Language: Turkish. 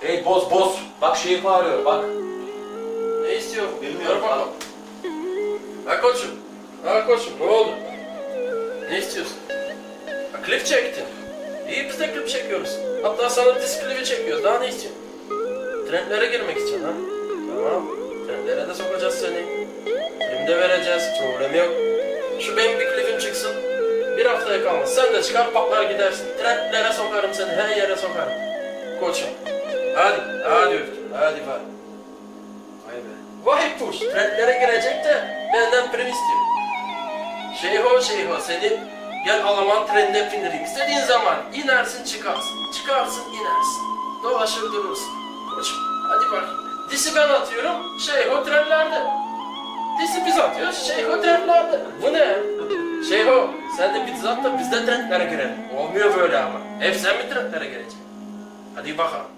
Hey boz boz. Bak şeyi bağırıyor bak. Ne istiyor? Bilmiyorum. Dur bakalım. Ha koçum. Ha koçum ne oldu? Ne istiyorsun? Ha, klip çektin. İyi biz de klip çekiyoruz. Hatta sana disk klibi çekiyoruz. Daha ne istiyorsun? Trendlere girmek için ha? Tamam. Trendlere de sokacağız seni. Film de vereceğiz. Problem yok. Şu benim bir klibim çıksın. Bir haftaya kalmaz. Sen de çıkar patlar gidersin. Trendlere sokarım seni. Her yere sokarım. Koçum. Hadi. Hadi öptüm. Hadi bak. Vay be. Vay puş, trendlere girecek de benden prim istiyor. Şeyho şeyho seni gel Alman trendine bindireyim. İstediğin zaman inersin çıkarsın, çıkarsın inersin. Dolaşır durursun. Koçum hadi bakayım. Disi ben atıyorum, şeyho trendlerde. Disi biz atıyoruz, şeyho trendlerde. Bu ne? Şeyho sen de bizzat da biz de trendlere girelim. Olmuyor böyle ama. Hep sen mi trendlere gireceksin? Hadi bakalım.